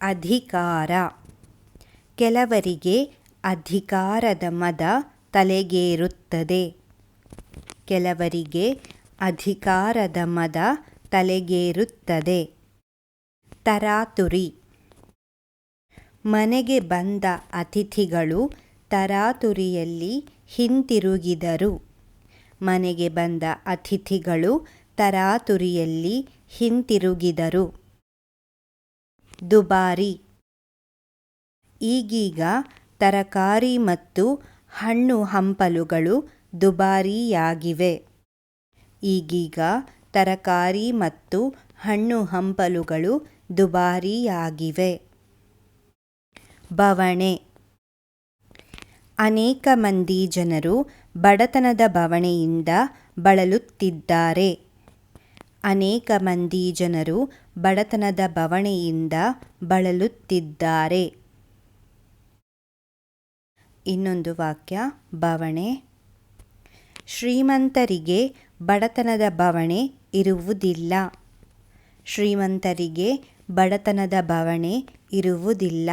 ಅಧಿಕಾರ. ಕೆಲವರಿಗೆ ಅಧಿಕಾರದ ಮದ ತಲೆಗೇರುತ್ತದೆ. ಕೆಲವರಿಗೆ ಅಧಿಕಾರದ ಮದ ತಲೆಗೇರುತ್ತದೆ. ತರಾತುರಿ. ಮನೆಗೆ ಬಂದ ಅತಿಥಿಗಳು ತರಾತುರಿಯಲ್ಲಿ ಹಿಂತಿರುಗಿದರು. ಮನೆಗೆ ಬಂದ ಅತಿಥಿಗಳು ತರಾತುರಿಯಲ್ಲಿ ಹಿಂತಿರುಗಿದರು. ದುಬಾರಿ. ಈಗೀಗ ತರಕಾರಿ ಮತ್ತು ಹಣ್ಣು ಹಂಪಲುಗಳು ದುಬಾರಿಯಾಗಿವೆ. ಈಗೀಗ ತರಕಾರಿ ಮತ್ತು ಹಣ್ಣು ಹಂಪಲುಗಳು ದುಬಾರಿಯಾಗಿವೆ. ಬವಣೆ. ಅನೇಕ ಮಂದಿ ಜನರು ಬಡತನದ ಬವಣೆಯಿಂದ ಬಳಲುತ್ತಿದ್ದಾರೆ. ಅನೇಕ ಮಂದಿ ಜನರು ಬಡತನದ ಬವಣೆಯಿಂದ ಬಳಲುತ್ತಿದ್ದಾರೆ. ಇನ್ನೊಂದು ವಾಕ್ಯ, ಬವಣೆ. ಶ್ರೀಮಂತರಿಗೆ ಬಡತನದ ಬವಣೆ ಇರುವುದಿಲ್ಲ. ಶ್ರೀಮಂತರಿಗೆ ಬಡತನದ ಬವಣೆ ಇರುವುದಿಲ್ಲ.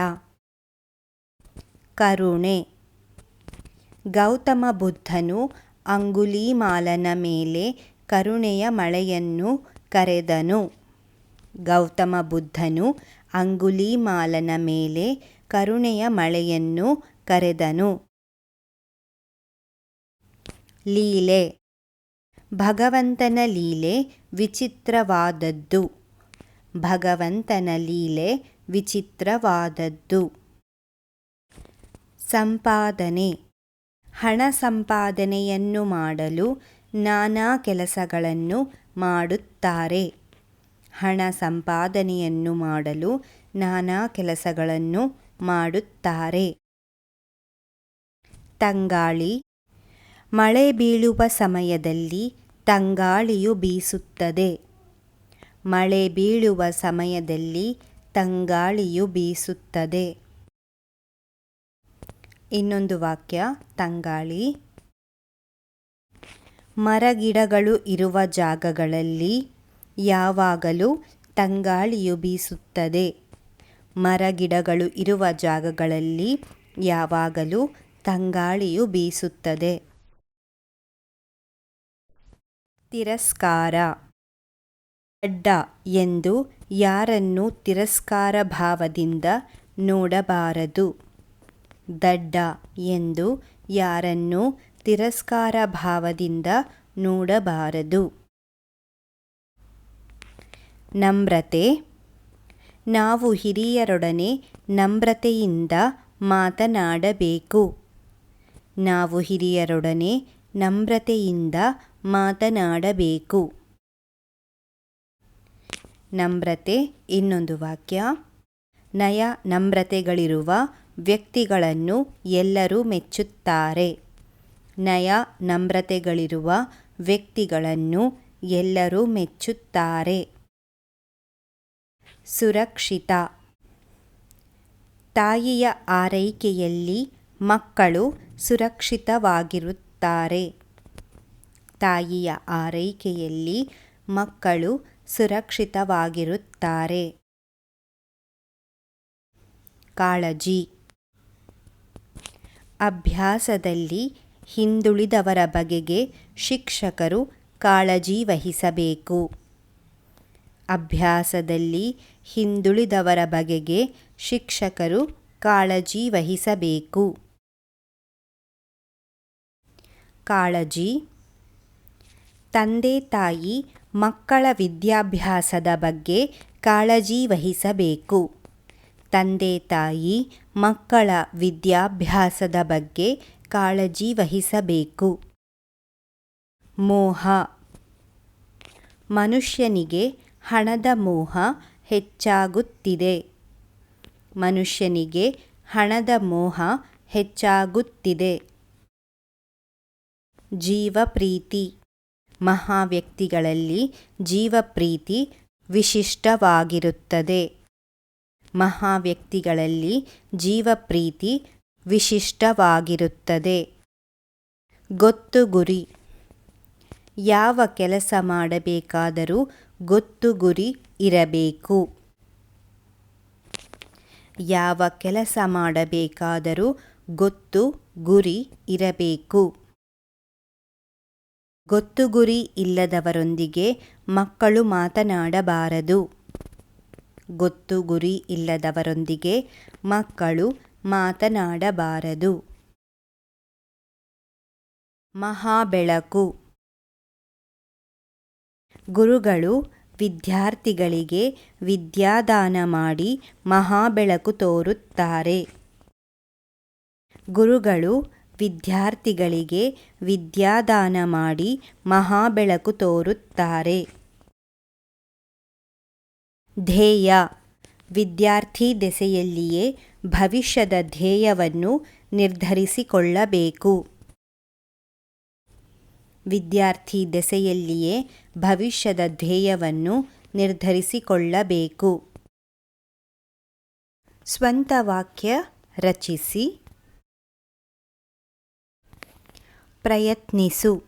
ಕರುಣೆ. ಗೌತಮ ಬುದ್ಧನು ಅಂಗುಲಿಮಾಲನ ಮೇಲೆ ಕರುಣೆಯ ಮಳೆಯನ್ನು ಕರೆದನು. ಗೌತಮ ಬುದ್ಧನು ಅಂಗುಲಿಮಾಲನ ಮೇಲೆ ಕರುಣೆಯ ಮಳೆಯನ್ನು ಕರೆದನು. ಲೀಲೆ. ಭಗವಂತನ ಲೀಲೆ ವಿಚಿತ್ರವಾದದ್ದು. ಭಗವಂತನ ಲೀಲೆ ವಿಚಿತ್ರವಾದದ್ದು. ಸಂಪಾದನೆ. ಹಣ ಸಂಪಾದನೆಯನ್ನು ಮಾಡಲು ನಾನಾ ಕೆಲಸಗಳನ್ನು ಮಾಡುತ್ತಾರೆ. ಹಣ ಸಂಪಾದನೆಯನ್ನು ಮಾಡಲು ನಾನಾ ಕೆಲಸಗಳನ್ನು ಮಾಡುತ್ತಾರೆ. ತಂಗಾಳಿ. ಮಳೆ ಬೀಳುವ ಸಮಯದಲ್ಲಿ ತಂಗಾಳಿಯು ಬೀಸುತ್ತದೆ. ಮಳೆ ಬೀಳುವ ಸಮಯದಲ್ಲಿ ತಂಗಾಳಿಯು ಬೀಸುತ್ತದೆ. ಇನ್ನೊಂದು ವಾಕ್ಯ, ತಂಗಾಳಿ. ಮರಗಿಡಗಳು ಇರುವ ಜಾಗಗಳಲ್ಲಿ ಯಾವಾಗಲೂ ತಂಗಾಳಿಯು ಬೀಸುತ್ತದೆ. ಮರಗಿಡಗಳು ಇರುವ ಜಾಗಗಳಲ್ಲಿ ಯಾವಾಗಲೂ ತಂಗಾಳಿಯು ಬೀಸುತ್ತದೆ. ತಿರಸ್ಕಾರ. ಅಡ್ಡ ಎಂದು ಯಾರನ್ನು ತಿರಸ್ಕಾರ ಭಾವದಿಂದ ನೋಡಬಾರದು. ದಡ್ಡ ಎಂದು ಯಾರನ್ನು ತಿರಸ್ಕಾರ ಭಾವದಿಂದ ನೋಡಬಾರದು. ನಮ್ರತೆ. ನಾವು ಹಿರಿಯರೊಡನೆ ನಮ್ರತೆಯಿಂದ ಮಾತನಾಡಬೇಕು. ನಾವು ಹಿರಿಯರೊಡನೆ ನಮ್ರತೆಯಿಂದ ಮಾತನಾಡಬೇಕು. ನಮ್ರತೆ ಇನ್ನೊಂದು ವಾಕ್ಯ. ನಯ ನಮ್ರತೆಗಳಿರುವ ವ್ಯಕ್ತಿಗಳನ್ನು ಎಲ್ಲರೂ ಮೆಚ್ಚುತ್ತಾರೆ. ನಯ ನಮ್ರತೆಗಳಿರುವ ವ್ಯಕ್ತಿಗಳನ್ನು ಎಲ್ಲರೂ ಮೆಚ್ಚುತ್ತಾರೆ. ಸುರಕ್ಷಿತ. ತಾಯಿಯ ಆರೈಕೆಯಲ್ಲಿ ಮಕ್ಕಳು ಸುರಕ್ಷಿತವಾಗಿರುತ್ತಾರೆ. ತಾಯಿಯ ಆರೈಕೆಯಲ್ಲಿ ಮಕ್ಕಳು ಸುರಕ್ಷಿತವಾಗಿರುತ್ತಾರೆ. ಕಾಳಜಿ. ಅಭ್ಯಾಸದಲ್ಲಿ ಹಿಂದುಳಿದವರ ಬಗೆಗೆ ಶಿಕ್ಷಕರು ಕಾಳಜಿ ವಹಿಸಬೇಕು ಅಭ್ಯಾಸದಲ್ಲಿ ಹಿಂದುಳಿದವರ ಬಗೆಗೆ ಶಿಕ್ಷಕರು ಕಾಳಜಿ ವಹಿಸಬೇಕು ಕಾಳಜಿ. ತಂದೆ ತಾಯಿ ಮಕ್ಕಳ ವಿದ್ಯಾಭ್ಯಾಸದ ಬಗ್ಗೆ ಕಾಳಜಿ ವಹಿಸಬೇಕು ತಂದೆ ತಾಯಿ ಮಕ್ಕಳ ವಿದ್ಯಾಭ್ಯಾಸದ ಬಗ್ಗೆ ಕಾಳಜಿ ವಹಿಸಬೇಕು. ಮೋಹ. ಮನುಷ್ಯನಿಗೆ ಹಣದ ಮೋಹ ಹೆಚ್ಚಾಗುತ್ತಿದೆ. ಮನುಷ್ಯನಿಗೆ ಹಣದ ಮೋಹ ಹೆಚ್ಚಾಗುತ್ತಿದೆ. ಜೀವಪ್ರೀತಿ. ಮಹಾವ್ಯಕ್ತಿಗಳಲ್ಲಿ ಜೀವಪ್ರೀತಿ ವಿಶಿಷ್ಟವಾಗಿರುತ್ತದೆ. ಮಹಾವ್ಯಕ್ತಿಗಳಲ್ಲಿ ಜೀವಪ್ರೀತಿ ವಿಶಿಷ್ಟವಾಗಿರುತ್ತದೆ. ಗೊತ್ತು ಗುರಿ. ಯಾವ ಕೆಲಸ ಮಾಡಬೇಕಾದರೂ ಗೊತ್ತು ಗುರಿ ಇರಬೇಕು. ಯಾವ ಕೆಲಸ ಮಾಡಬೇಕಾದರೂ ಗೊತ್ತು ಗುರಿ ಇರಬೇಕು. ಗೊತ್ತು ಗುರಿ ಇಲ್ಲದವರೊಂದಿಗೆ ಮಕ್ಕಳು ಮಾತನಾಡಬಾರದು. ಗೊತ್ತು ಗುರಿ ಇಲ್ಲದವರೊಂದಿಗೆ ಮಕ್ಕಳು ಮಾತನಾಡಬಾರದು. ಮಹಾಬೆಳಕು. ಗುರುಗಳು ವಿದ್ಯಾರ್ಥಿಗಳಿಗೆ ವಿದ್ಯಾದಾನ ಮಾಡಿ ಮಹಾಬೆಳಕು ತೋರುತ್ತಾರೆ. ಗುರುಗಳು ವಿದ್ಯಾರ್ಥಿಗಳಿಗೆ ವಿದ್ಯಾದಾನ ಮಾಡಿ ಮಹಾಬೆಳಕು ತೋರುತ್ತಾರೆ. ಧ್ಯೇಯ. ವಿದ್ಯಾರ್ಥಿ ದೆಸೆಯಲ್ಲಿಯೇ ಭವಿಷ್ಯದ ಧ್ಯೇಯವನ್ನು ನಿರ್ಧರಿಸಿಕೊಳ್ಳಬೇಕು. ವಿದ್ಯಾರ್ಥಿ ದೆಸೆಯಲ್ಲಿಯೇ ಭವಿಷ್ಯದ ಧ್ಯೇಯವನ್ನು ನಿರ್ಧರಿಸಿಕೊಳ್ಳಬೇಕು. ಸ್ವಂತ ವಾಕ್ಯ ರಚಿಸಿ. ಪ್ರಯತ್ನಿಸು.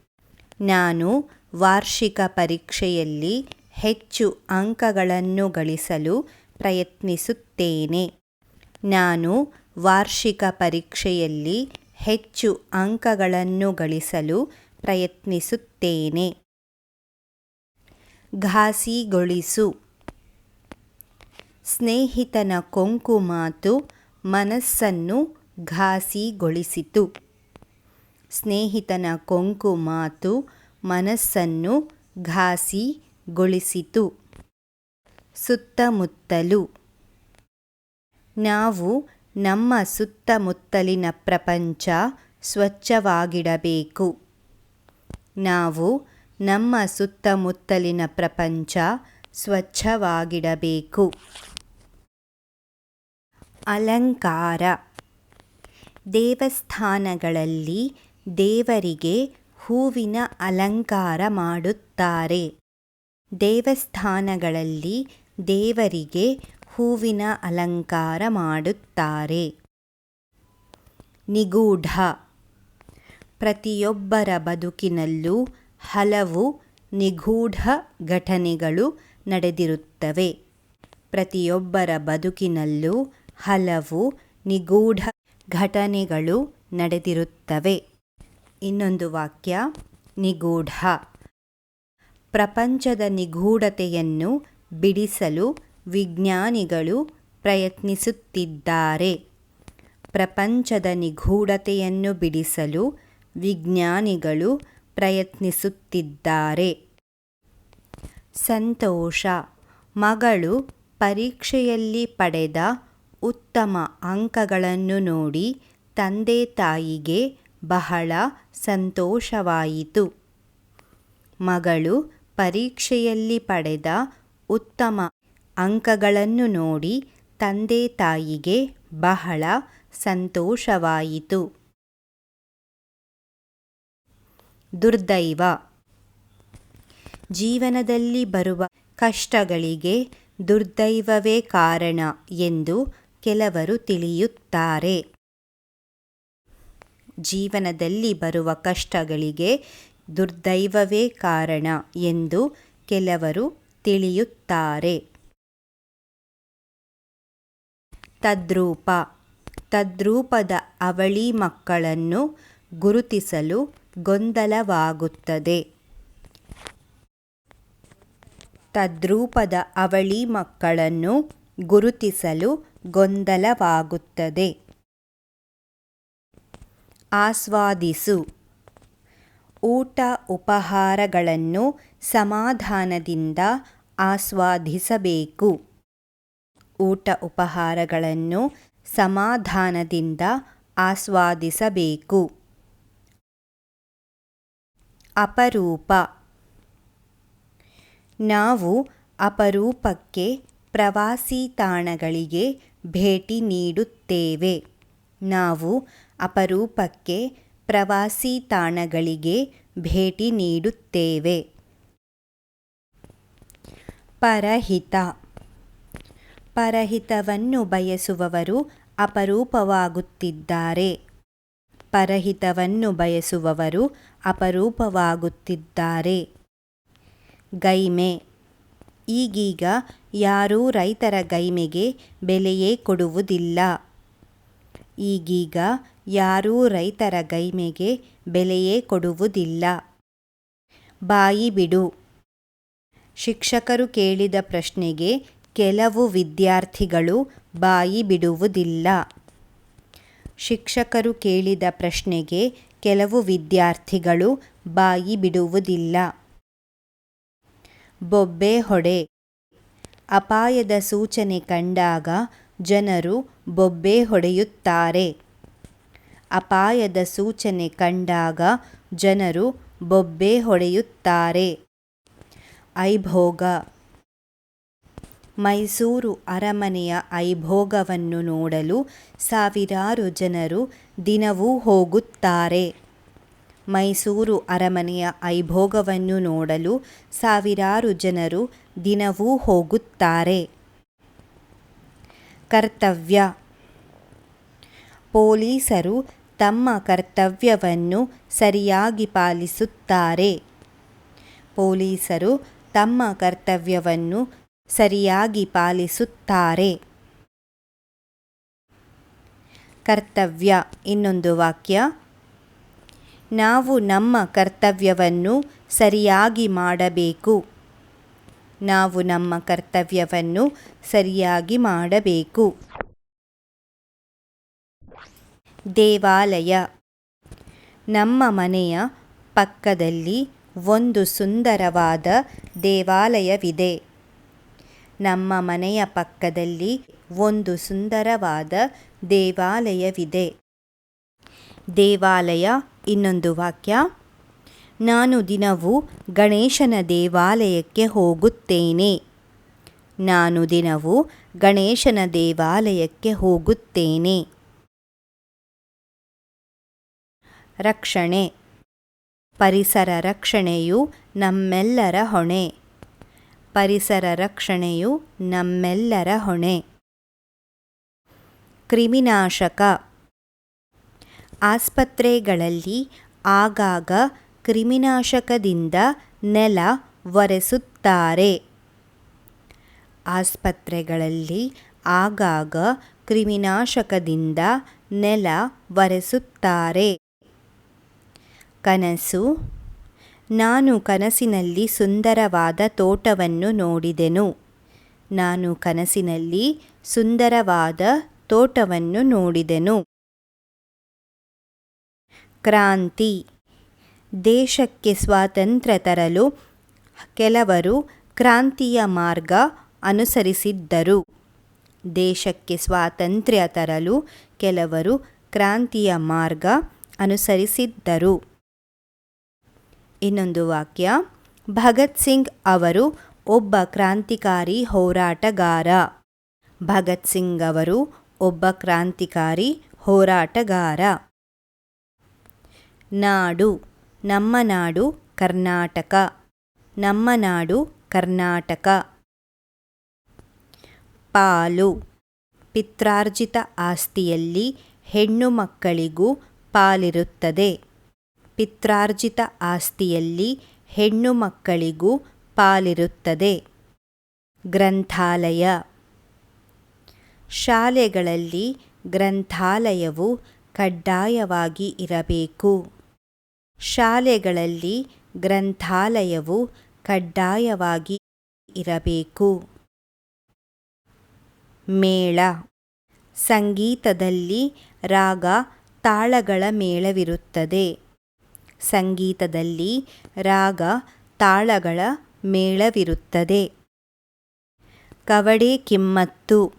ನಾನು ವಾರ್ಷಿಕ ಪರೀಕ್ಷೆಯಲ್ಲಿ ಹೆಚ್ಚು ಅಂಕಗಳನ್ನು ಗಳಿಸಲು ಪ್ರಯತ್ನಿಸುತ್ತೇನೆ. ನಾನು ವಾರ್ಷಿಕ ಪರೀಕ್ಷೆಯಲ್ಲಿ ಹೆಚ್ಚು ಅಂಕಗಳನ್ನು ಗಳಿಸಲು ಪ್ರಯತ್ನಿಸುತ್ತೇನೆ. ಘಾಸಿಗೊಳಿಸು. ಸ್ನೇಹಿತನ ಕೊಂಕು ಮಾತು ಮನಸ್ಸನ್ನು ಘಾಸಿಗೊಳಿಸಿತು. ಸ್ನೇಹಿತನ ಕೊಂಕು ಮಾತು ಮನಸ್ಸನ್ನು ಘಾಸಿಗೊಳಿಸಿತು. ಸುತ್ತಮುತ್ತಲು ನಾವು ನಮ್ಮ ಸುತ್ತಮುತ್ತಲಿನ ಪ್ರಪಂಚ ಸ್ವಚ್ಛವಾಗಿಡಬೇಕು. ನಾವು ನಮ್ಮ ಸುತ್ತಮುತ್ತಲಿನ ಪ್ರಪಂಚ ಸ್ವಚ್ಛವಾಗಿಡಬೇಕು. ಅಲಂಕಾರ. ದೇವಸ್ಥಾನಗಳಲ್ಲಿ ದೇವರಿಗೆ ಹೂವಿನ ಅಲಂಕಾರ ಮಾಡುತ್ತಾರೆ. ದೇವಸ್ಥಾನಗಳಲ್ಲಿ ದೇವರಿಗೆ ಹೂವಿನ ಅಲಂಕಾರ ಮಾಡುತ್ತಾರೆ. ನಿಗೂಢ. ಪ್ರತಿಯೊಬ್ಬರ ಬದುಕಿನಲ್ಲೂ ಹಲವು ನಿಗೂಢ ಘಟನೆಗಳು ನಡೆದಿರುತ್ತವೆ. ಪ್ರತಿಯೊಬ್ಬರ ಬದುಕಿನಲ್ಲೂ ಹಲವು ನಿಗೂಢ ಘಟನೆಗಳು ನಡೆದಿರುತ್ತವೆ. ಇನ್ನೊಂದು ವಾಕ್ಯ, ನಿಗೂಢ. ಪ್ರಪಂಚದ ನಿಗೂಢತೆಯನ್ನು ಬಿಡಿಸಲು ವಿಜ್ಞಾನಿಗಳು ಪ್ರಯತ್ನಿಸುತ್ತಿದ್ದಾರೆ. ಪ್ರಪಂಚದ ನಿಗೂಢತೆಯನ್ನು ಬಿಡಿಸಲು ವಿಜ್ಞಾನಿಗಳು ಪ್ರಯತ್ನಿಸುತ್ತಿದ್ದಾರೆ. ಸಂತೋಷ. ಮಗಳು ಪರೀಕ್ಷೆಯಲ್ಲಿ ಪಡೆದ ಉತ್ತಮ ಅಂಕಗಳನ್ನು ನೋಡಿ ತಂದೆ ತಾಯಿಗೆ ಬಹಳ ಸಂತೋಷವಾಯಿತು. ಮಗಳು ಪರೀಕ್ಷೆಯಲ್ಲಿ ಪಡೆದ ಉತ್ತಮ ಅಂಕಗಳನ್ನು ನೋಡಿ ತಂದೆ ತಾಯಿಗೆ ಬಹಳ ಸಂತೋಷವಾಯಿತು. ದುರ್ದೈವ. ಜೀವನದಲ್ಲಿ ಬರುವ ಕಷ್ಟಗಳಿಗೆ ದುರ್ದೈವವೇ ಕಾರಣ ಎಂದು ಕೆಲವರು ತಿಳಿಯುತ್ತಾರೆ. ಜೀವನದಲ್ಲಿ ಬರುವ ಕಷ್ಟಗಳಿಗೆ ದುರ್ದೈವವೇ ಕಾರಣ ಎಂದು ಕೆಲವರು ತಿಳಿಯುತ್ತಾರೆ. ತದ್ರೂಪ, ತದ್ರೂಪದ ಅವಳಿ ಮಕ್ಕಳನ್ನು ಗುರುತಿಸಲು ಗೊಂದಲವಾಗುತ್ತದೆ. ತದ್ರೂಪದ ಅವಳಿ ಮಕ್ಕಳನ್ನು ಗುರುತಿಸಲು ಗೊಂದಲವಾಗುತ್ತದೆ. ಆಸ್ವಾದಿಸು. ಊಟ ಉಪಹಾರಗಳನ್ನು ಸಮಾಧಾನದಿಂದ ಆಸ್ವಾದಿಸಬೇಕು. ಊಟ ಉಪಹಾರಗಳನ್ನು ಸಮಾಧಾನದಿಂದ ಆಸ್ವಾದಿಸಬೇಕು. ಅಪರೂಪ. ನಾವು ಅಪರೂಪಕ್ಕೆ ಪ್ರವಾಸಿ ತಾಣಗಳಿಗೆ ಭೇಟಿ ನೀಡುತ್ತೇವೆ. ನಾವು ಅಪರೂಪಕ್ಕೆ ಪ್ರವಾಸಿ ತಾಣಗಳಿಗೆ ಭೇಟಿ ನೀಡುತ್ತೇವೆ. ಪರಹಿತ. ಪರಹಿತವನ್ನು ಬಯಸುವವರು ಅಪರೂಪವಾಗುತ್ತಿದ್ದಾರೆ. ಪರಹಿತವನ್ನು ಬಯಸುವವರು ಅಪರೂಪವಾಗುತ್ತಿದ್ದಾರೆ. ಗೈಮೆ. ಈಗೀಗ ಯಾರೂ ರೈತರ ಗೈಮೆಗೆ ಬೆಲೆಯೇ ಕೊಡುವುದಿಲ್ಲ. ಈಗೀಗ ಯಾರೂ ರೈತರ ಗೈಮೆಗೆ ಬೆಲೆಯೇ ಕೊಡುವುದಿಲ್ಲ. ಬಾಯಿ ಬಿಡು. ಶಿಕ್ಷಕರು ಕೇಳಿದ ಪ್ರಶ್ನೆಗೆ ಕೆಲವು ವಿದ್ಯಾರ್ಥಿಗಳು ಬಾಯಿ ಬಿಡುವುದಿಲ್ಲ. ಶಿಕ್ಷಕರು ಕೇಳಿದ ಪ್ರಶ್ನೆಗೆ ಕೆಲವು ವಿದ್ಯಾರ್ಥಿಗಳು ಬಾಯಿ ಬಿಡುವುದಿಲ್ಲ. ಬೊಬ್ಬೆ ಹೊಡೆ. ಅಪಾಯದ ಸೂಚನೆ ಕಂಡಾಗ ಜನರು ಬೊಬ್ಬೆ ಹೊಡೆಯುತ್ತಾರೆ. ಅಪಾಯದ ಸೂಚನೆ ಕಂಡಾಗ ಜನರು ಬೊಬ್ಬೆ ಹೊಡೆಯುತ್ತಾರೆ. ಐಭೋಗ. ಮೈಸೂರು ಅರಮನೆಯ ಐಭೋಗವನ್ನು ನೋಡಲು ಸಾವಿರಾರು ಜನರು ದಿನವೂ ಹೋಗುತ್ತಾರೆ. ಮೈಸೂರು ಅರಮನೆಯ ಐಭೋಗವನ್ನು ನೋಡಲು ಸಾವಿರಾರು ಜನರು ದಿನವೂ ಹೋಗುತ್ತಾರೆ. ಕರ್ತವ್ಯ. ಪೊಲೀಸರು ತಮ್ಮ ಕರ್ತವ್ಯವನ್ನು ಸರಿಯಾಗಿ ಪಾಲಿಸುತ್ತಾರೆ. ಪೊಲೀಸರು ತಮ್ಮ ಕರ್ತವ್ಯವನ್ನು ಸರಿಯಾಗಿ ಪಾಲಿಸುತ್ತಾರೆ. ಕರ್ತವ್ಯ. ಇನ್ನೊಂದು ವಾಕ್ಯ. ನಾವು ನಮ್ಮ ಕರ್ತವ್ಯವನ್ನು ಸರಿಯಾಗಿ ಮಾಡಬೇಕು. ನಾವು ನಮ್ಮ ಕರ್ತವ್ಯವನ್ನು ಸರಿಯಾಗಿ ಮಾಡಬೇಕು. ದೇವಾಲಯ. ನಮ್ಮ ಮನೆಯ ಪಕ್ಕದಲ್ಲಿ ಒಂದು ಸುಂದರವಾದ ದೇವಾಲಯವಿದೆ. ನಮ್ಮ ಮನೆಯ ಪಕ್ಕದಲ್ಲಿ ಒಂದು ಸುಂದರವಾದ ದೇವಾಲಯವಿದೆ. ದೇವಾಲಯ ಇನ್ನೊಂದು ವಾಕ್ಯ. ನಾನು ದಿನವೂ ಗಣೇಶನ ದೇವಾಲಯಕ್ಕೆ ಹೋಗುತ್ತೇನೆ. ನಾನು ದಿನವೂ ಗಣೇಶನ ದೇವಾಲಯಕ್ಕೆ ಹೋಗುತ್ತೇನೆ. ರಕ್ಷಣೆ. ಪರಿಸರ ರಕ್ಷಣೆಯು ನಮ್ಮೆಲ್ಲರ ಹೊಣೆ. ಪರಿಸರ ರಕ್ಷಣೆಯು ನಮ್ಮೆಲ್ಲರ ಹೊಣೆ. ಕ್ರಿಮಿನಾಶಕ. ಆಸ್ಪತ್ರೆಗಳಲ್ಲಿ ಆಗಾಗ ಕ್ರಿಮಿನಾಶಕದಿಂದ ನೆಲ ಒರೆಸುತ್ತಾರೆ. ಆಸ್ಪತ್ರೆಗಳಲ್ಲಿ ಆಗಾಗ ಕ್ರಿಮಿನಾಶಕದಿಂದ ನೆಲ ಒರೆಸುತ್ತಾರೆ. ಕನಸು ನಾನು ಕನಸಿನಲ್ಲಿ ಸುಂದರವಾದ ತೋಟವನ್ನು ನೋಡಿದೆನು. ನಾನು ಕನಸಿನಲ್ಲಿ ಸುಂದರವಾದ ತೋಟವನ್ನು ನೋಡಿದೆನು. ಕ್ರಾಂತಿ. ದೇಶಕ್ಕೆ ಸ್ವಾತಂತ್ರ್ಯ ತರಲು ಕೆಲವರು ಕ್ರಾಂತಿಯ ಮಾರ್ಗ ಅನುಸರಿಸಿದ್ದರು. ದೇಶಕ್ಕೆ ಸ್ವಾತಂತ್ರ್ಯ ತರಲು ಕೆಲವರು ಕ್ರಾಂತಿಯ ಮಾರ್ಗ ಅನುಸರಿಸಿದ್ದರು. ಇನ್ನೊಂದು ವಾಕ್ಯ. ಭಗತ್ ಸಿಂಗ್ ಅವರು ಒಬ್ಬ ಕ್ರಾಂತಿಕಾರಿ ಹೋರಾಟಗಾರ. ಭಗತ್ ಸಿಂಗ್ ಅವರು ಒಬ್ಬ ಕ್ರಾಂತಿಕಾರಿ ಹೋರಾಟಗಾರ. ನಾಡು, ನಮ್ಮ ನಾಡು ಕರ್ನಾಟಕ. ನಮ್ಮ ನಾಡು ಕರ್ನಾಟಕ. ಪಾಲು, ಪಿತ್ರಾರ್ಜಿತ ಆಸ್ತಿಯಲ್ಲಿ ಹೆಣ್ಣು ಮಕ್ಕಳಿಗೂ ಪಾಲಿರುತ್ತದೆ. ಪಿತ್ರಾರ್ಜಿತ ಆಸ್ತಿಯಲ್ಲಿ ಹೆಣ್ಣು ಮಕ್ಕಳಿಗೂ ಪಾಲಿರುತ್ತದೆ. ಗ್ರಂಥಾಲಯ. ಶಾಲೆಗಳಲ್ಲಿ ಗ್ರಂಥಾಲಯವು ಕಡ್ಡಾಯವಾಗಿ ಇರಬೇಕು. ಶಾಲೆಗಳಲ್ಲಿ ಗ್ರಂಥಾಲಯವು ಕಡ್ಡಾಯವಾಗಿ ಇರಬೇಕು. ಮೇಳ. ಸಂಗೀತದಲ್ಲಿ ರಾಗ ತಾಳಗಳ ಮೇಳವಿರುತ್ತದೆ. ಸಂಗೀತದಲ್ಲಿ ರಾಗ, ತಾಳಗಳ ಮೇಳವಿರುತ್ತದೆ. ಕವಡೆ ಕಿಮ್ಮತ್ತು.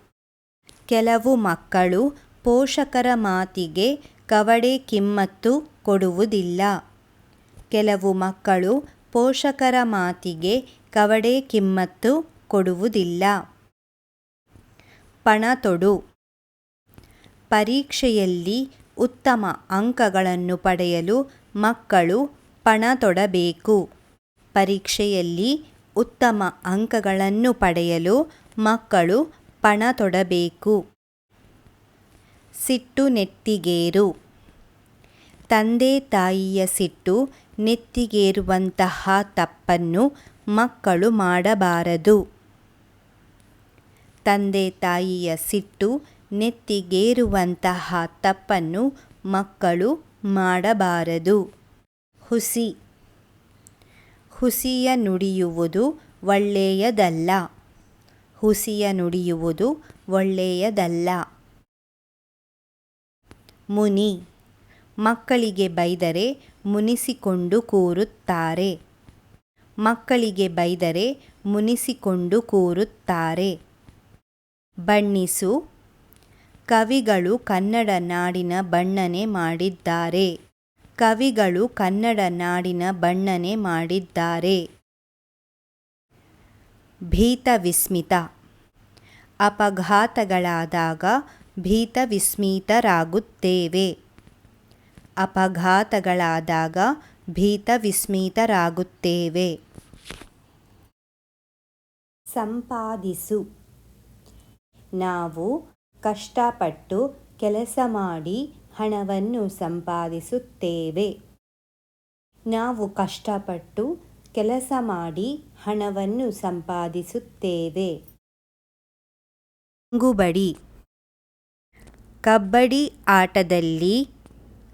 ಕೆಲವು ಮಕ್ಕಳು ಪೋಷಕರ ಮಾತಿಗೆ ಕವಡೆ ಕಿಮ್ಮತ್ತು ಕೊಡುವುದಿಲ್ಲ. ಕೆಲವು ಮಕ್ಕಳು ಪೋಷಕರ ಮಾತಿಗೆ ಕವಡೆ ಕಿಮ್ಮತ್ತು ಕೊಡುವುದಿಲ್ಲ. ಪಣತೊಡು ಪರೀಕ್ಷೆಯಲ್ಲಿ ಉತ್ತಮ ಅಂಕಗಳನ್ನು ಪಡೆಯಲು ಮಕ್ಕಳು ಪಣ ತೊಡಬೇಕು. ಪರೀಕ್ಷೆಯಲ್ಲಿ ಉತ್ತಮ ಅಂಕಗಳನ್ನು ಪಡೆಯಲು ಮಕ್ಕಳು ಪಣ ತೊಡಬೇಕು. ಸಿಟ್ಟು ನೆತ್ತಿಗೇರು. ತಂದೆ ತಾಯಿಯ ಸಿಟ್ಟು ನೆತ್ತಿಗೇರುವಂತಹ ತಪ್ಪನ್ನು ಮಕ್ಕಳು ಮಾಡಬಾರದು. ತಂದೆ ತಾಯಿಯ ಸಿಟ್ಟು ನೆತ್ತಿಗೇರುವಂತಹ ತಪ್ಪನ್ನು ಮಕ್ಕಳು ಮಾಡಬಾರದು. ಹುಸಿ. ಹುಸಿಯ ನುಡಿಯುವುದು ಒಳ್ಳೆಯದಲ್ಲ. ಹುಸಿಯ ನುಡಿಯುವುದು ಒಳ್ಳೆಯದಲ್ಲ. ಮುನಿ. ಮಕ್ಕಳಿಗೆ ಬೈದರೆ ಮುನಿಸಿಕೊಂಡು ಕೂರುತ್ತಾರೆ. ಮಕ್ಕಳಿಗೆ ಬೈದರೆ ಮುನಿಸಿಕೊಂಡು ಕೂರುತ್ತಾರೆ. ಬಣ್ಣಿಸು. ಕವಿಗಳು ಕನ್ನಡ ನಾಡಿನ ಬಣ್ಣನೆ ಮಾಡಿದ್ದಾರೆ. ಕವಿಗಳು ಕನ್ನಡ ನಾಡಿನ ಬಣ್ಣನೆ ಮಾಡಿದ್ದಾರೆ. ಭೀತ ವಿಸ್ಮಿತ. ಅಪಘಾತಗಳಾದಾಗ ಭೀತ ವಿಸ್ಮಿತರಾಗುತ್ತೇವೆ. ಅಪಘಾತಗಳಾದಾಗ ಭೀತ ವಿಸ್ಮಿತರಾಗುತ್ತೇವೆ. ಸಂಪಾದಿಸು. ನಾವು ಕಷ್ಟಪಟ್ಟು ಕೆಲಸ ಮಾಡಿ ಹಣವನ್ನು ಸಂಪಾದಿಸುತ್ತೇವೆ. ನಾವು ಕಷ್ಟಪಟ್ಟು ಕೆಲಸ ಮಾಡಿ ಹಣವನ್ನು ಸಂಪಾದಿಸುತ್ತೇವೆ. ಗುಬಡಿ ಕಬಡ್ಡಿ ಆಟದಲ್ಲಿ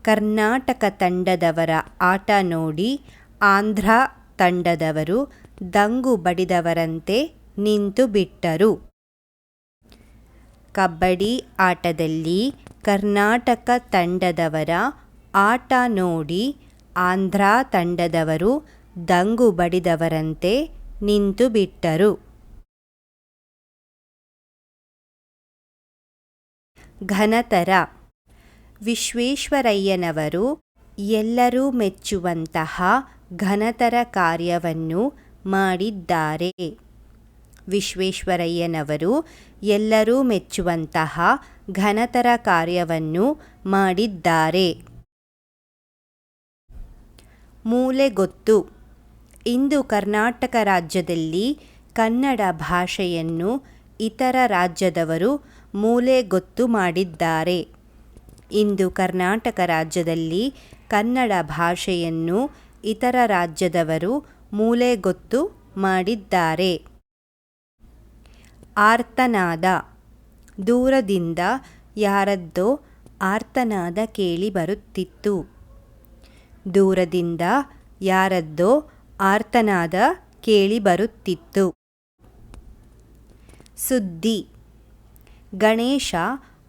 ಕರ್ನಾಟಕ ತಂಡದವರ ಆಟ ನೋಡಿ ಆಂಧ್ರ ತಂಡದವರು ದಂಗು ಬಡಿದವರಂತೆ ನಿಂತು ಬಿಟ್ಟರು. ಕಬಡ್ಡಿ ಆಟದಲ್ಲಿ ಕರ್ನಾಟಕ ತಂಡದವರ ಆಟ ನೋಡಿ ಆಂಧ್ರ ತಂಡದವರು ದಂಗು ಬಡಿದವರಂತೆ ನಿಂತು ಬಿಟ್ಟರು. ಘನತರ ವಿಶ್ವೇಶ್ವರಯ್ಯನವರು ಎಲ್ಲರೂ ಮೆಚ್ಚುವಂತಹ ಘನತರ ಕಾರ್ಯವನ್ನು ಮಾಡಿದ್ದಾರೆ. ವಿಶ್ವೇಶ್ವರಯ್ಯನವರು ಎಲ್ಲರೂ ಮೆಚ್ಚುವಂತಹ ಘನತರ ಕಾರ್ಯವನ್ನು ಮಾಡಿದ್ದಾರೆ. ಮೂಲೆಗೊತ್ತು. ಇಂದು ಕರ್ನಾಟಕ ರಾಜ್ಯದಲ್ಲಿ ಕನ್ನಡ ಭಾಷೆಯನ್ನು ಇತರ ರಾಜ್ಯದವರು ಮೂಲೆಗೊತ್ತು ಮಾಡಿದ್ದಾರೆ. ಇಂದು ಕರ್ನಾಟಕ ರಾಜ್ಯದಲ್ಲಿ ಕನ್ನಡ ಭಾಷೆಯನ್ನು ಇತರ ರಾಜ್ಯದವರು ಮೂಲೆಗೊತ್ತು ಮಾಡಿದ್ದಾರೆ. ಆರ್ತನಾದ. ದೂರದಿಂದ ಯಾರದ್ದೋ ಆರ್ತನಾದ ಕೇಳಿ ಬರುತ್ತಿತ್ತು. ದೂರದಿಂದ ಯಾರದ್ದೋ ಆರ್ತನಾದ ಕೇಳಿ ಬರುತ್ತಿತ್ತು. ಸುದ್ದಿ, ಗಣೇಶ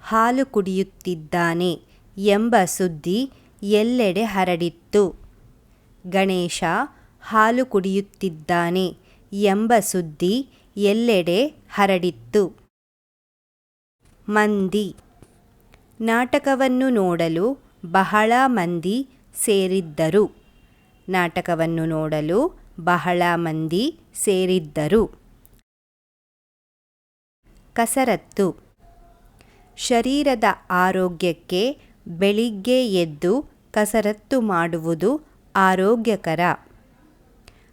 ಹಾಲು ಕುಡಿಯುತ್ತಿದ್ದಾನೆ ಎಂಬ ಸುದ್ದಿ ಎಲ್ಲೆಡೆ ಹರಡಿತ್ತು. ಗಣೇಶ ಹಾಲು ಕುಡಿಯುತ್ತಿದ್ದಾನೆ ಎಂಬ ಸುದ್ದಿ ಎಲ್ಲೆಡೆ ಹರಡಿತ್ತು. ಮಂದಿ. ನಾಟಕವನ್ನು ನೋಡಲು ಬಹಳ ಮಂದಿ ಸೇರಿದ್ದರು. ನಾಟಕವನ್ನು ನೋಡಲು ಬಹಳ ಮಂದಿ ಸೇರಿದ್ದರು. ಕಸರತ್ತು. ಶರೀರದ ಆರೋಗ್ಯಕ್ಕೆ ಬೆಳಿಗ್ಗೆ ಎದ್ದು ಕಸರತ್ತು ಮಾಡುವುದು ಆರೋಗ್ಯಕರ.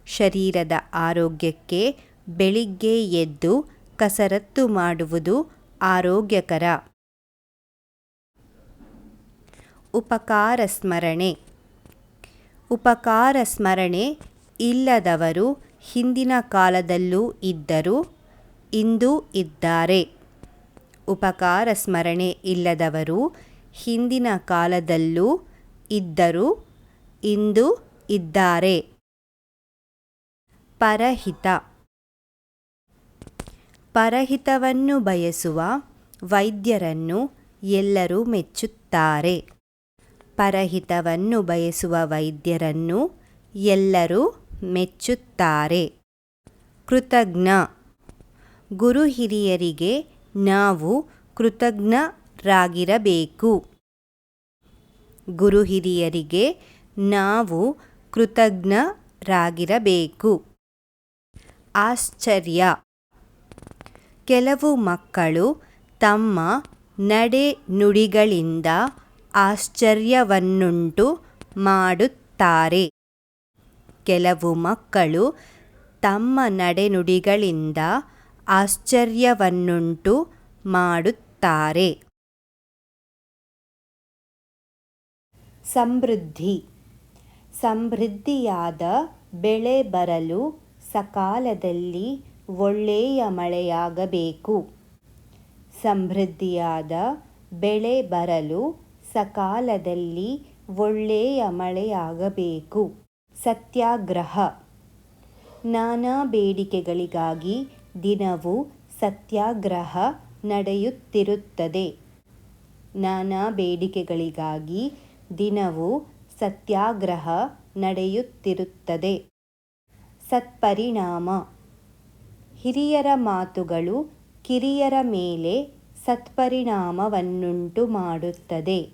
ಶರೀರದ ಆರೋಗ್ಯಕ್ಕೆ ಬೆಳಿಗ್ಗೆ ಎದ್ದು ಕಸರತ್ತು ಮಾಡುವುದು ಆರೋಗ್ಯಕರ. ಉಪಕಾರ ಸ್ಮರಣೆ ಉಪಕಾರ ಸ್ಮರಣೆ ಇಲ್ಲದವರು ಹಿಂದಿನ ಕಾಲದಲ್ಲೂ ಇದ್ದರು ಇಂದು ಇದ್ದಾರೆ. ಉಪಕಾರ ಸ್ಮರಣೆ ಇಲ್ಲದವರು ಹಿಂದಿನ ಕಾಲದಲ್ಲೂ ಇದ್ದರು ಇಂದು ಇದ್ದಾರೆ. ಪರಹಿತ. ಪರಹಿತವನ್ನು ಬಯಸುವ ವೈದ್ಯರನ್ನು ಎಲ್ಲರೂ ಮೆಚ್ಚುತ್ತಾರೆ. ಪರಹಿತವನ್ನು ಬಯಸುವ ವೈದ್ಯರನ್ನು ಎಲ್ಲರೂ ಮೆಚ್ಚುತ್ತಾರೆ. ಕೃತಜ್ಞ. ಗುರು ಹಿರಿಯರಿಗೆ ನಾವು ಕೃತಜ್ಞರಾಗಿರಬೇಕು. ಗುರು ಹಿರಿಯರಿಗೆ ನಾವು ಕೃತಜ್ಞರಾಗಿರಬೇಕು. ಆಶ್ಚರ್ಯ. ಕೆಲವು ಮಕ್ಕಳು ತಮ್ಮ ನಡೆ ನುಡಿಗಳಿಂದ ಆಶ್ಚರ್ಯವನ್ನುಂಟು ಮಾಡುತ್ತಾರೆ. ಕೆಲವು ಮಕ್ಕಳು ತಮ್ಮ ನಡೆನುಡಿಗಳಿಂದ ಆಶ್ಚರ್ಯವನ್ನುಂಟು ಮಾಡುತ್ತಾರೆ. ಸಮೃದ್ಧಿ. ಸಮೃದ್ಧಿಯಾದ ಬೆಳೆ ಬರಲು ಸಕಾಲದಲ್ಲಿ ಒಳ್ಳೆಯ ಮಳೆಯಾಗಬೇಕು. ಸಮೃದ್ಧಿಯಾದ ಬೆಳೆ ಬರಲು ಸಕಾಲದಲ್ಲಿ ಒಳ್ಳೆಯ ಮಳೆಯಾಗಬೇಕು. ಸತ್ಯಾಗ್ರಹ. ನಾನಾ ಬೇಡಿಕೆಗಳಿಗಾಗಿ ದಿನವೂ ಸತ್ಯಾಗ್ರಹ ನಡೆಯುತ್ತಿರುತ್ತದೆ. ನಾನಾ ಬೇಡಿಕೆಗಳಿಗಾಗಿ ದಿನವೂ ಸತ್ಯಾಗ್ರಹ ನಡೆಯುತ್ತಿರುತ್ತದೆ. ಸತ್ಪರಿಣಾಮ. ಹಿರಿಯರ ಮಾತುಗಳು ಕಿರಿಯರ ಮೇಲೆ ಸತ್ಪರಿಣಾಮವನ್ನುಂಟು ಮಾಡುತ್ತದೆ.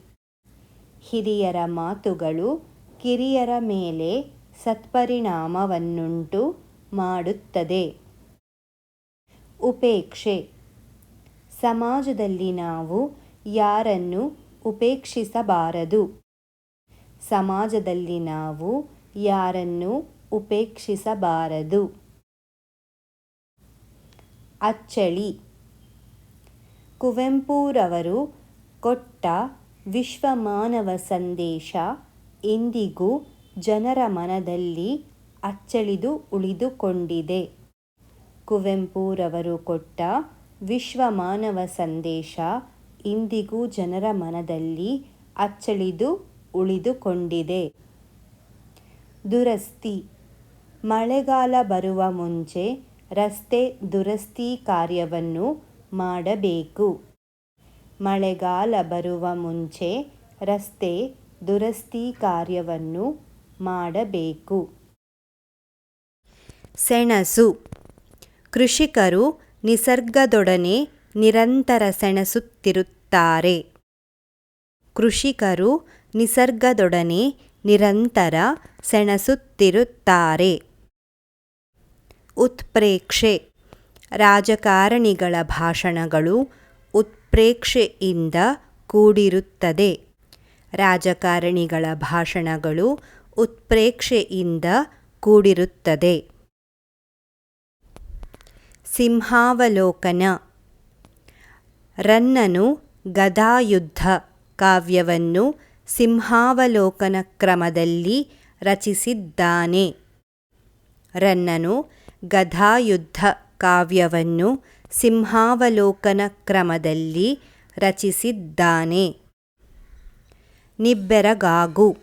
ಹಿರಿಯರ ಮಾತುಗಳು ಕಿರಿಯರ ಮೇಲೆ ಸತ್ಪರಿಣಾಮವನ್ನುಂಟು ಮಾಡುತ್ತದೆ. ಉಪೇಕ್ಷೆ. ಸಮಾಜದಲ್ಲಿ ನಾವು ಯಾರನ್ನು ಉಪೇಕ್ಷಿಸಬಾರದು? ಸಮಾಜದಲ್ಲಿ ನಾವು ಯಾರನ್ನು ಉಪೇಕ್ಷಿಸಬಾರದು? ಅಚ್ಚಳಿ. ಕುವೆಂಪುರವರು ಕೊಟ್ಟ ವಿಶ್ವಮಾನವ ಸಂದೇಶ ಇಂದಿಗೂ ಜನರ ಮನದಲ್ಲಿ ಅಚ್ಚಳಿದು ಉಳಿದುಕೊಂಡಿದೆ. ಕುವೆಂಪುರವರು ಕೊಟ್ಟ ವಿಶ್ವಮಾನವ ಸಂದೇಶ ಇಂದಿಗೂ ಜನರ ಮನದಲ್ಲಿ ಅಚ್ಚಳಿದು ಉಳಿದುಕೊಂಡಿದೆ. ದುರಸ್ತಿ. ಮಳೆಗಾಲ ಬರುವ ಮುಂಚೆ ರಸ್ತೆ ದುರಸ್ತಿ ಕಾರ್ಯವನ್ನು ಮಾಡಬೇಕು. ಮಳೆಗಾಲ ಬರುವ ಮುಂಚೆ ರಸ್ತೆ ದುರಸ್ತಿ ಕಾರ್ಯವನ್ನು ಮಾಡಬೇಕು. ಸೆಣಸು. ಕೃಷಿಕರು ನಿಸರ್ಗದೊಡನೆ ನಿರಂತರ ಸೆಣಸುತ್ತಿರುತ್ತಾರೆ. ಕೃಷಿಕರು ನಿಸರ್ಗದೊಡನೆ ನಿರಂತರ ಸೆಣಸುತ್ತಿರುತ್ತಾರೆ. ಉತ್ಪ್ರೇಕ್ಷೆ. ರಾಜಕಾರಣಿಗಳ ಭಾಷಣಗಳು ಉತ್ಪ್ರೇಕ್ಷೆಯಿಂದ ಕೂಡಿರುತ್ತದೆ. ರಾಜಕಾರಣಿಗಳ ಭಾಷಣಗಳು ಉತ್ಪ್ರೇಕ್ಷೆಯಿಂದ ಕೂಡಿರುತ್ತದೆ. ಸಿಂಹಾವಲೋಕನ. ರನ್ನನು ಗದಾಯುದ್ಧ ಕಾವ್ಯವನ್ನು ಸಿಂಹಾವಲೋಕನ ಕ್ರಮದಲ್ಲಿ ರಚಿಸಿದ್ದಾನೆ. ರನ್ನನು ಗದಾಯುದ್ಧ ಕಾವ್ಯವನ್ನು ಸಿಂಹಾವಲೋಕನ ಕ್ರಮದಲ್ಲಿ ರಚಿಸಿದ್ದಾನೆ. ನಿಬ್ಬೆರಗಾಗು.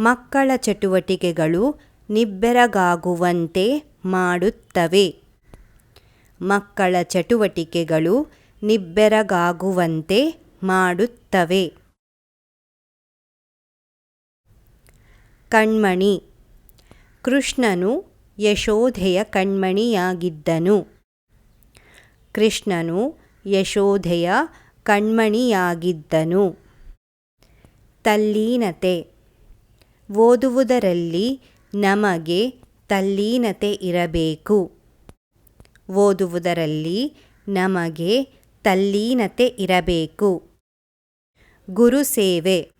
ಮಕ್ಕಳ ಚಟುವಟಿಕೆಗಳು ನಿಬ್ಬೆರಗಾಗುವಂತೆ ಮಾಡುತ್ತವೆ. ಮಕ್ಕಳ ಚಟುವಟಿಕೆಗಳು ನಿಬ್ಬೆರಗಾಗುವಂತೆ ಮಾಡುತ್ತವೆ. ಕಣ್ಮಣಿ. ಕೃಷ್ಣನು ಯಶೋಧೆಯ ಕಣ್ಮಣಿಯಾಗಿದ್ದನು. ಕೃಷ್ಣನು ಯಶೋಧೆಯ ಕಣ್ಮಣಿಯಾಗಿದ್ದನು. ತಲ್ಲೀನತೆ. ಓದುವುದರಲ್ಲಿ ನಮಗೆ ತಲ್ಲೀನತೆ ಇರಬೇಕು. ಓದುವುದರಲ್ಲಿ ನಮಗೆ ತಲ್ಲೀನತೆ ಇರಬೇಕು. ಗುರುಸೇವೆ.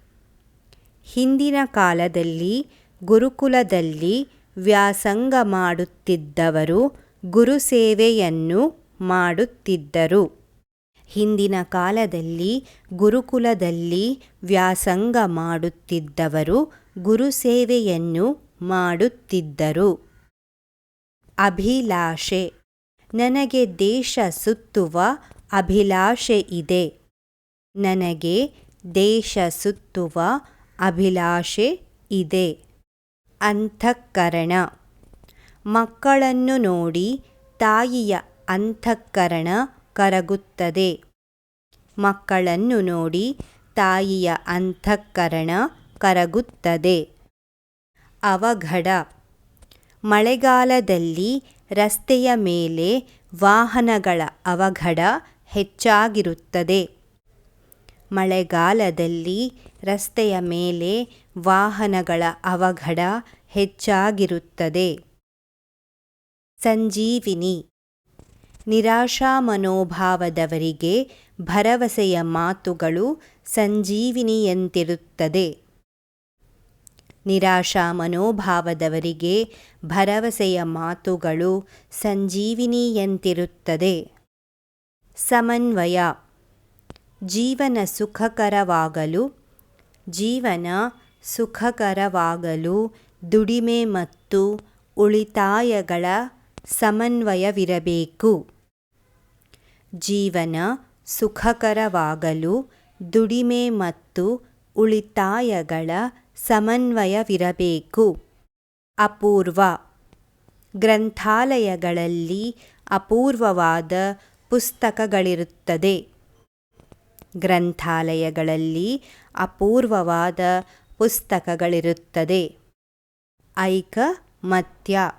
ಹಿಂದಿನ ಕಾಲದಲ್ಲಿ ಗುರುಕುಲದಲ್ಲಿ ವ್ಯಾಸಂಗ ಮಾಡುತ್ತಿದ್ದವರು ಗುರುಸೇವೆಯನ್ನು ಮಾಡುತ್ತಿದ್ದರು. ಹಿಂದಿನ ಕಾಲದಲ್ಲಿ, ಗುರುಕುಲದಲ್ಲಿ ವ್ಯಾಸಂಗ ಮಾಡುತ್ತಿದ್ದವರು ಗುರುಸೇವೆಯನ್ನು ಮಾಡುತ್ತಿದ್ದರು. ಅಭಿಲಾಷೆ. ನನಗೆ ದೇಶ ಸುತ್ತುವ ಅಭಿಲಾಷೆ ಇದೆ. ನನಗೆ ದೇಶ ಸುತ್ತುವ ಅಭಿಲಾಷೆ ಇದೆ. ಅಂತಃಕರಣ ಮಕ್ಕಳನ್ನು ನೋಡಿ ತಾಯಿಯ ಅಂತಃಕರಣ ಕರಗುತ್ತದೆ. ಮಕ್ಕಳನ್ನು ನೋಡಿ ತಾಯಿಯ ಅಂತಃಕರಣ ಕರಗುತ್ತದೆ. ಅವಘಡ. ಮಳೆಗಾಲದಲ್ಲಿ ರಸ್ತೆಯ ಮೇಲೆ ವಾಹನಗಳ ಅವಘಡ ಹೆಚ್ಚಾಗಿರುತ್ತದೆ. ಮಳೆಗಾಲದಲ್ಲಿ ರಸ್ತೆಯ ಮೇಲೆ ವಾಹನಗಳ ಅವಘಡ ಹೆಚ್ಚಾಗಿರುತ್ತದೆ. ಸಂಜೀವಿನಿ. ನಿರಾಶಾ ಮನೋಭಾವದವರಿಗೆ ಭರವಸೆಯ ಮಾತುಗಳು ಸಂಜೀವಿನಿಯಂತಿರುತ್ತದೆ. ನಿರಾಶಾ ಮನೋಭಾವದವರಿಗೆ ಭರವಸೆಯ ಮಾತುಗಳು ಸಂಜೀವಿನಿಯಂತಿರುತ್ತದೆ. ಸಮನ್ವಯ. ಜೀವನ ಸುಖಕರವಾಗಲು ಜೀವನ ಸುಖಕರವಾಗಲು ದುಡಿಮೆ ಮತ್ತು ಉಳಿತಾಯಗಳ ಸಮನ್ವಯವಿರಬೇಕು. ಜೀವನ ಸುಖಕರವಾಗಲು ದುಡಿಮೆ ಮತ್ತು ಉಳಿತಾಯಗಳ ಸಮನ್ವಯವಿರಬೇಕು. ಅಪೂರ್ವ ಗ್ರಂಥಾಲಯಗಳಲ್ಲಿ ಅಪೂರ್ವವಾದ ಪುಸ್ತಕಗಳಿರುತ್ತದೆ. ಗ್ರಂಥಾಲಯಗಳಲ್ಲಿ ಅಪೂರ್ವವಾದ ಪುಸ್ತಕಗಳಿರುತ್ತದೆ. ಐಕಮತ್ಯ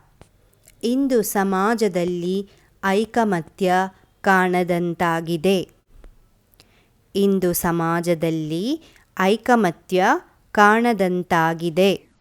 ಇಂದು ಸಮಾಜದಲ್ಲಿ ಐಕಮತ್ಯ ಕಾಣದಂತಾಗಿದೆ. ಇಂದು ಸಮಾಜದಲ್ಲಿ ಐಕಮತ್ಯ ಕಾಣದಂತಾಗಿದೆ.